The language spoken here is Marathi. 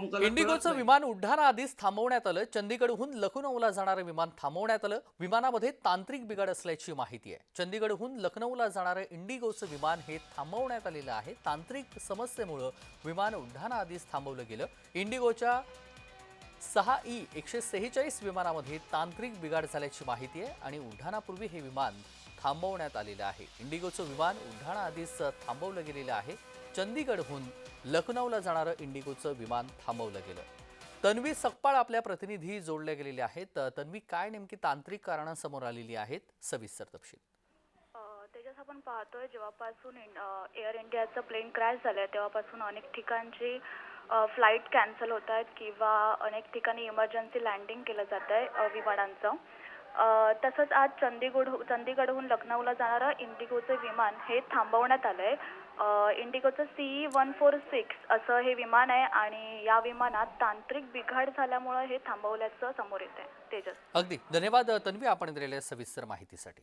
प्रमुखाला इंडिगोचं. विमान उड्डाणाआधीच थांबवण्यात आलं. चंदीगडहून लखनौला जाणारं विमान थांबवण्यात आलं. विमानामध्ये तांत्रिक बिघाड असल्याची माहिती आहे. चंदीगडहून लखनौला जाणारं इंडिगोचं विमान हे थांबवण्यात आलेलं आहे. तांत्रिक समस्येमुळं विमान उड्डाणाआधीच थांबवलं गेलं. इंडिगोच्या सहा ई एकशे सेहेचाळीस विमानामध्ये तांत्रिक बिघाड झाल्याची माहिती आहे आणि उड्डाणापूर्वी हे विमान थांबवण्यात आलेलं आहे. इंडिगोचं विमान उड्डाणाआधीच थांबवलं गेलेलं आहे. चंदीगडहून लखनौला जाणारं इंडिगोचं विमान थांबवलं गेलं. तन्वी सकपाळ आपल्या प्रतिनिधी जोडल्या गेलेल्या आहेत. तन्वी काय नेमकी तांत्रिक कारणं समोर आलेली आहेत? सविस्तर तपशील. अ, आपण पाहतोय जेव्हापासून एअर इंडियाचं प्लेन क्रॅश झालंय तेव्हापासून अनेक ठिकाणची फ्लाईट कॅन्सल होत आहेत किंवा अनेक ठिकाणी इमर्जन्सी लँडिंग केलं जात आहे विमानांचं. तसंच आज चंदीगड चंदीगडहून लखनौला जाणारं इंडिगोचं विमान हे थांबवण्यात आलं आहे इंडिगोचं सी वन फोर सिक्स असं हे विमान आहे आणि या विमानात तांत्रिक बिघाड झाल्यामुळं हे थांबवल्याचं समोर येत आहे तेजस. अगदी. धन्यवाद तन्वी आपण दिलेल्या सविस्तर माहितीसाठी.